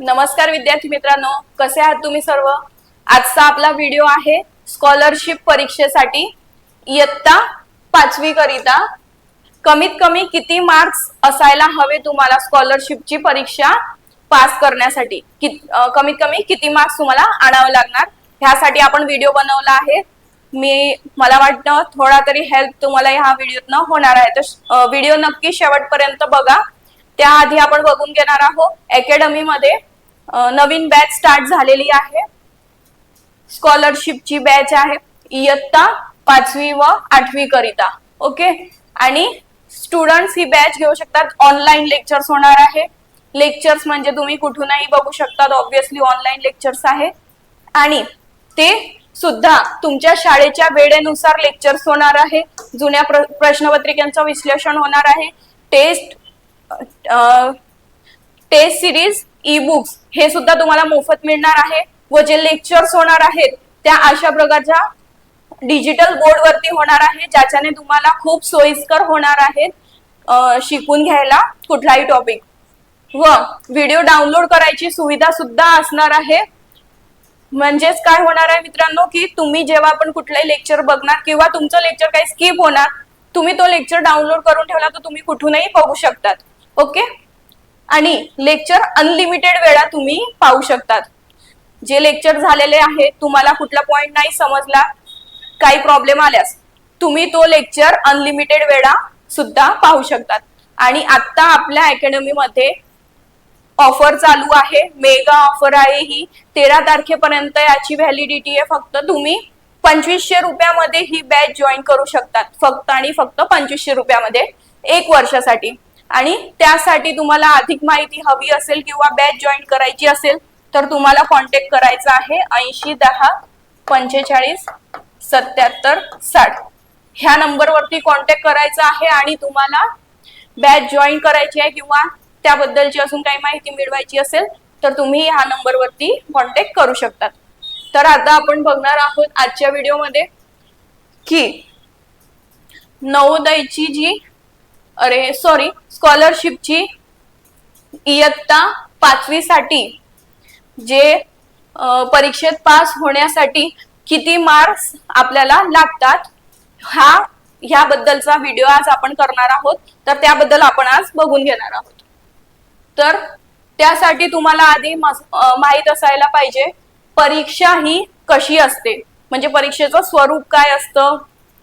नमस्कार विद्यार्थी मित्रांनो कसे आहात तुम्ही सर्व? आजचा आपला व्हिडिओ आहे स्कॉलरशिप परीक्षेसाठी. इयत्ता पाचवी करिता कमीत कमी किती मार्क्स असायला हवे तुम्हाला स्कॉलरशिपची परीक्षा पास करण्यासाठी? कि- कमीत कमी किती मार्क्स तुम्हाला आणावे लागणार? ह्यासाठी आपण व्हिडिओ बनवला आहे. मी मला वाटतं थोडा तरी हेल्प तुम्हाला ह्या व्हिडिओतनं होणार आहे. तर व्हिडिओ नक्की शेवटपर्यंत बघा. त्याआधी आपण बघून घेणार आहोत. अकॅडमी मध्ये नवीन बॅच स्टार्ट झालेली आहे. स्कॉलरशिपची बॅच आहे. इयत्ता पाचवी व आठवी करिता. ओके? आणि स्टुडंट्स ही बॅच घेऊ शकतात. ऑनलाईन लेक्चर्स होणार आहे. लेक्चर्स म्हणजे तुम्ही कुठूनही बघू शकतात. ऑब्विसली ऑनलाईन लेक्चर्स आहे. आणि ते सुद्धा तुमच्या शाळेच्या वेळेनुसार लेक्चर्स होणार आहे. जुन्या प्र प्रश्नपत्रिकांचं विश्लेषण होणार आहे. Test test series E books हे सुद्धा तुम्हाला मोफत मिळणार आहे व जे लेक्चर्स होणार आहेत त्या अशा प्रकारच्या डिजिटल बोर्ड वरती होणार आहे ज्याच्याने तुम्हाला खूप सोयीस्कर होणार आहेत शिकून घ्यायला कुठलाही टॉपिक व व्हिडिओ डाउनलोड करायची सुविधा सुद्धा असणार आहे. म्हणजेच काय होणार आहे मित्रांनो की तुम्ही जेव्हा आपण कुठलंही लेक्चर बघणार किंवा तुमचं लेक्चर काही स्किप होणार तुम्ही तो लेक्चर डाउनलोड करून ठेवला तर तुम्ही कुठूनही बघू शकतात. ओके? आणि लेक्चर अनलिमिटेड वेळा तुम्ही पाहू शकतात. जे लेक्चर झालेले आहे तुम्हाला कुठला पॉइंट नाही समजला काही प्रॉब्लेम आल्यास तुम्ही तो लेक्चर अनलिमिटेड वेळा सुद्धा पाहू शकतात. आणि आता आपल्या अकॅडमी मध्ये ऑफर चालू आहे मेगा ऑफर आहे ही. तेरा तारखेपर्यंत याची व्हॅलिडिटी आहे फक्त तुम्ही पंचवीसशे रुपयामध्ये ही बॅच जॉईन करू शकतात. फक्त आणि फक्त पंचवीसशे रुपयामध्ये एक वर्षासाठी. आणि त्यासाठी तुम्हाला अधिक माहिती हवी असेल किंवा बॅच जॉईन करायची असेल तर तुम्हाला कॉन्टॅक्ट करायचा आहे ऐंशी दहा पंचेचाळीस सत्याहत्तर साठ. ह्या नंबरवरती कॉन्टॅक्ट करायचा आहे आणि तुम्हाला बॅच जॉईन करायची आहे किंवा त्याबद्दलची अजून काही माहिती मिळवायची असेल तर तुम्ही ह्या नंबरवरती कॉन्टॅक्ट करू शकतात. तर आता आपण बघणार आहोत आजच्या व्हिडिओमध्ये की नवोदयची जी अरे सॉरी स्कॉलरशिपची इयत्ता पाचवीसाठी जे परीक्षेत पास होण्यासाठी किती मार्क्स आपल्याला लागतात हा ह्याबद्दलचा व्हिडिओ आज आपण करणार आहोत. तर त्याबद्दल आपण आज बघून घेणार आहोत. तर त्यासाठी तुम्हाला आधी माहीत माहीत असायला पाहिजे परीक्षा ही कशी असते? म्हणजे परीक्षेचं स्वरूप काय असतं?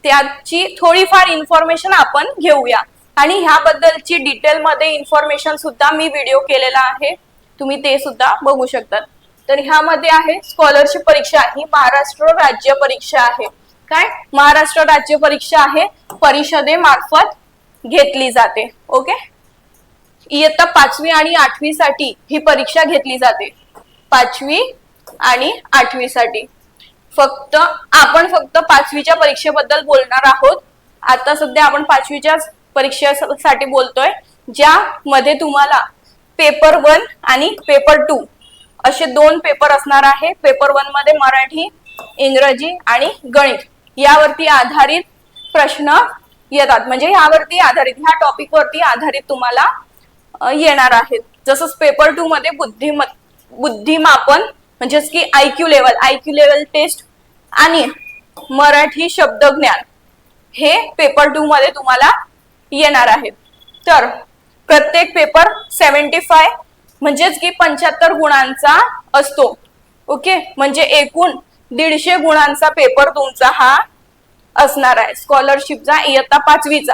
त्याची थोडीफार इन्फॉर्मेशन आपण घेऊया. आणि ह्याबद्दलची डिटेलमध्ये इन्फॉर्मेशन सुद्धा मी व्हिडिओ केलेला आहे. तुम्ही ते सुद्धा बघू शकतात. तर ह्यामध्ये आहे स्कॉलरशिप परीक्षा ही महाराष्ट्र राज्य परीक्षा आहे. काय? महाराष्ट्र राज्य परीक्षा आहे परिषदेमार्फत घेतली जाते. ओके इयत्ता पाचवी आणि आठवी साठी ही परीक्षा घेतली जाते. पाचवी आणि आठवी साठी फक्त आपण फक्त पाचवीच्या परीक्षेबद्दल बोलणार आहोत. आता सध्या आपण पाचवीच्या परीक्षेसाठी बोलतोय ज्यामध्ये तुम्हाला पेपर वन आणि पेपर टू असे दोन पेपर असणार आहे. पेपर वनमध्ये मराठी इंग्रजी आणि गणित यावरती आधारित प्रश्न येतात. म्हणजे यावरती आधारित ह्या टॉपिक वरती आधारित तुम्हाला येणार आहेत. जसं पेपर टू मध्ये बुद्धिम बुद्धिमापन म्हणजेच की IQ level IQ level test आणि मराठी शब्दज्ञान हे पेपर टू मध्ये तुम्हाला येणार आहे. तर प्रत्येक पेपर सेव्हन्टी फाय म्हणजेच की पंच्याहत्तर गुणांचा असतो. ओके म्हणजे एकूण दीडशे गुणांचा पेपर तुमचा हा असणार आहे. स्कॉलरशिपचा इयत्ता पाचवीचा.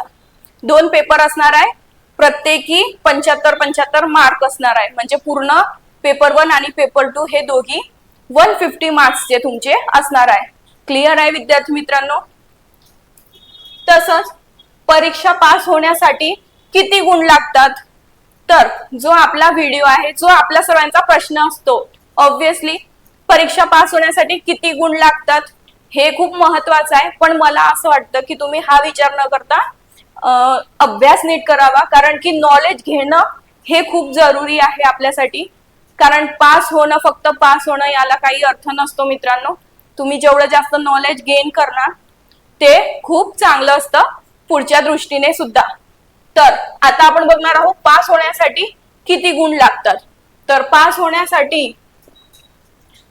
दोन पेपर असणार आहे. प्रत्येकी पंच्याहत्तर पंच्याहत्तर मार्क असणार आहे. म्हणजे पूर्ण पेपर वन आणि पेपर टू हे दोघी वन फिफ्टी मार्क्सचे तुमचे असणार आहे. क्लिअर आहे विद्यार्थी मित्रांनो? तसंच परीक्षा पास होण्यासाठी किती गुण लागतात? तर जो आपला व्हिडिओ आहे जो आपला सर्वांचा प्रश्न असतो ऑब्विसली परीक्षा पास होण्यासाठी किती गुण लागतात? हे खूप महत्वाचं आहे. पण मला असं वाटतं की तुम्ही हा विचार न करता अभ्यास नीट करावा. कारण की नॉलेज घेणं हे खूप जरुरी आहे आपल्यासाठी. कारण पास होणं फक्त पास होणं याला काही अर्थ नसतो मित्रांनो. तुम्ही जेवढं जास्त नॉलेज गेन करणार ते खूप चांगलं असतं. पुढच्या दृष्टीने सुद्धा. तर आता आपण बघणार आहोत पास होण्यासाठी किती गुण लागतात. तर पास होण्यासाठी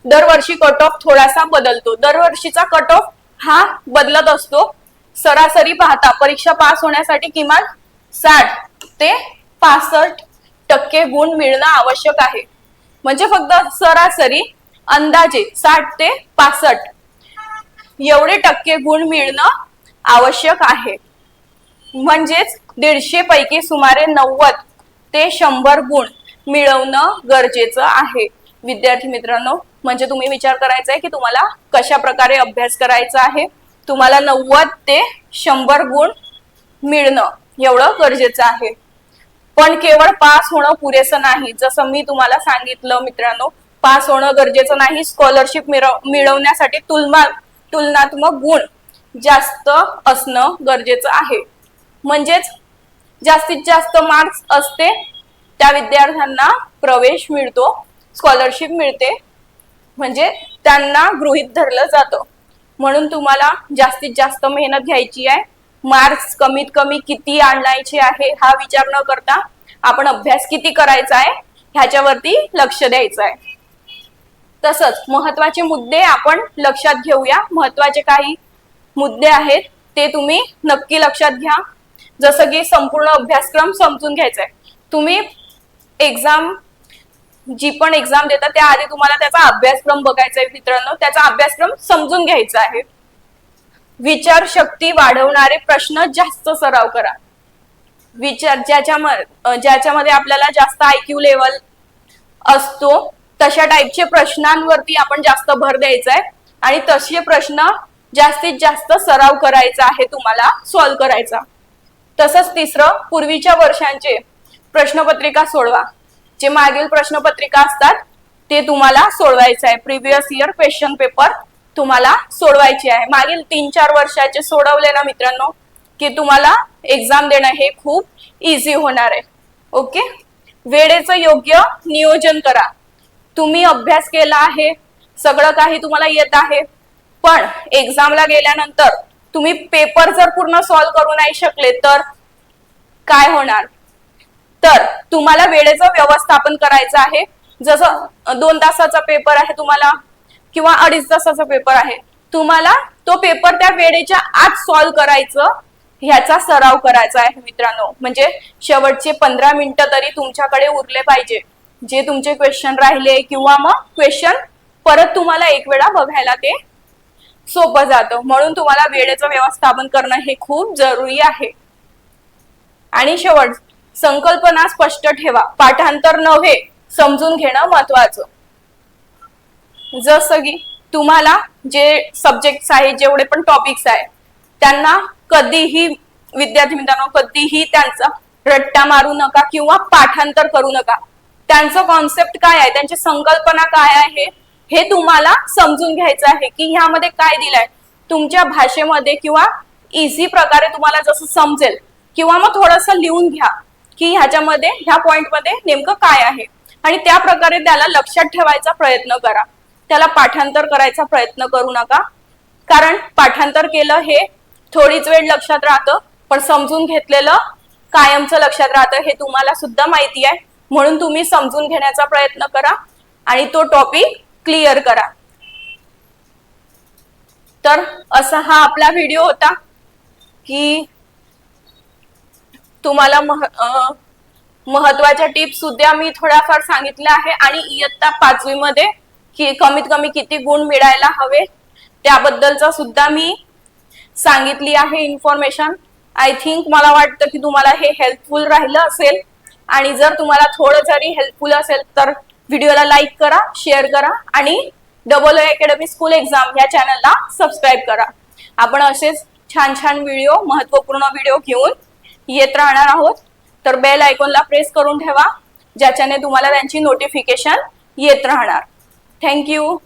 दरवर्षी कट ऑफ थोडासा बदलतो. दरवर्षीचा कट ऑफ हा बदलत असतो. सरासरी पाहता परीक्षा पास होण्यासाठी किमान साठ ते पासष्ट टक्के गुण मिळणं आवश्यक आहे. म्हणजे फक्त सरासरी अंदाजे साठ ते पासष्ट एवढे टक्के गुण मिळणं आवश्यक आहे. म्हणजेच दीडशे पैकी सुमारे नव्वद ते शंभर गुण मिळवणं गरजेचं आहे. विद्यार्थी मित्रांनो म्हणजे तुम्ही विचार करायचा आहे की तुम्हाला कशा प्रकारे अभ्यास करायचा आहे? तुम्हाला नव्वद ते शंभर गुण मिळणं एवढं गरजेचं आहे. पण केवळ पास होणं पुरेसं नाही. जसं मी तुम्हाला सांगितलं मित्रांनो पास होणं गरजेचं नाही. स्कॉलरशिप मिळवण्यासाठी तुलना तुलनात्मक गुण जास्त असणं गरजेचं आहे. म्हणजेच जास्तीत जास्त मार्क्स असते त्या विद्यार्थ्यांना प्रवेश मिळतो स्कॉलरशिप मिळते. म्हणजे त्यांना गृहित धरलं जातं. म्हणून तुम्हाला जास्तीत जास्त मेहनत घ्यायची आहे. मार्क्स कमीत कमी किती आणायचे आहे हा विचार न करता आपण अभ्यास किती करायचा आहे ह्याच्यावरती लक्ष द्यायचं आहे. तसंच महत्त्वाचे मुद्दे आपण लक्षात घेऊया. महत्त्वाचे काही मुद्दे आहेत ते तुम्ही नक्की लक्षात घ्या. जसं की संपूर्ण अभ्यासक्रम समजून घ्यायचा आहे तुम्ही एक्झाम जी पण एक्झाम देतात त्याआधी तुम्हाला त्याचा अभ्यासक्रम बघायचा आहे मित्रांनो. त्याचा अभ्यासक्रम समजून घ्यायचा आहे. विचार शक्ती वाढवणारे प्रश्न जास्त सराव करा. विचार ज्याच्यामध्ये ज्याच्यामध्ये आपल्याला जास्त आयक्यू लेवल असतो तशा टाईपचे प्रश्नांवरती आपण जास्त भर द्यायचा आहे आणि तसे प्रश्न जास्तीत जास्त सराव करायचा आहे तुम्हाला सॉल्व्ह करायचा. तसंच तिसरं पूर्वीच्या वर्षांचे प्रश्नपत्रिका सोडवा. जे मागील प्रश्नपत्रिका असतात ते तुम्हाला सोडवायचं आहे. प्रिव्हियस इयर क्वेश्चन पेपर तुम्हाला सोडवायचे आहे. मागील तीन चार वर्षाचे सोडवले ना मित्रांनो की तुम्हाला एक्झाम देणं हे खूप इझी होणार आहे. ओके वेळेचं योग्य नियोजन करा. तुम्ही अभ्यास केला आहे सगळं काही तुम्हाला येत आहे. पण एक्झामला गेल्यानंतर तुम्ही पेपर जर पूर्ण सॉल्व्ह करू नाही शकले तर काय होणार? तर तुम्हाला वेळेचं व्यवस्थापन करायचं आहे. जसं दोन तासाचा पेपर आहे तुम्हाला किंवा अडीच तासाचा पेपर आहे. तुम्हाला तो पेपर त्या वेळेच्या आत सॉल्व्ह करायचं ह्याचा सराव करायचा आहे मित्रांनो. म्हणजे शेवटचे पंधरा मिनिटं तरी तुमच्याकडे उरले पाहिजे. जे तुमचे क्वेश्चन राहिले किंवा मग क्वेश्चन परत तुम्हाला एक वेळा बघायला ते सोपं जातं. म्हणून तुम्हाला वेळेचं व्यवस्थापन करणं हे खूप जरुरी आहे. आणि शेवट संकल्पना स्पष्ट ठेवा. पाठांतर नव्हे समजून घेणं महत्वाचं जसं की तुम्हाला जे सब्जेक्ट आहेत जेवढे पण टॉपिक्स आहेत त्यांना कधीही विद्यार्थी मित्रांनो कधीही त्यांचा रट्टा मारू नका किंवा पाठांतर करू नका. त्यांचं कॉन्सेप्ट काय आहे? त्यांची संकल्पना काय आहे? हे तुम्हाला समजून घ्यायचं आहे की ह्यामध्ये काय दिलंय. तुमच्या भाषेमध्ये किंवा इझी प्रकारे तुम्हाला जसं समजेल किंवा मग थोडस लिहून घ्या की ह्याच्यामध्ये ह्या पॉइंटमध्ये नेमकं काय आहे. आणि त्या प्रकारे त्याला लक्षात ठेवायचा प्रयत्न करा. त्याला पाठांतर करायचा प्रयत्न करू नका. कारण पाठांतर केलं हे थोडीच वेळ लक्षात राहतं पण समजून घेतलेलं कायमचं लक्षात राहतं हे तुम्हाला सुद्धा माहिती आहे. म्हणून तुम्ही समजून घेण्याचा प्रयत्न करा. आणि तो टॉपिक क्लिअर करा. तर असा हा आपला व्हिडिओ होता की तुम्हाला मह महत्त्वाच्या टिप्स सुद्धा मी थोड्याफार सांगितल्या आहे आणि इयत्ता पाचवी मध्ये की कमीत कमी किती गुण मिळायला हवे त्याबद्दलचा सुद्धा मी सांगितली आहे इन्फॉर्मेशन आय थिंक मला वाटतं की तुम्हाला हे हेल्पफुल राहिलं असेल आणि जर तुम्हाला थोडं जरी हेल्पफुल असेल तर व्हिडिओला लाईक करा शेअर करा आणि double O academy school exam या चॅनलला सबस्क्राईब करा. आपण असेच छान छान व्हिडिओ महत्त्वपूर्ण व्हिडिओ घेऊन येत राहणार आहोत. तर बेल आयकॉनला प्रेस करून ठेवा ज्याच्याने तुम्हाला त्यांची नोटिफिकेशन येत राहणार. थँक्यू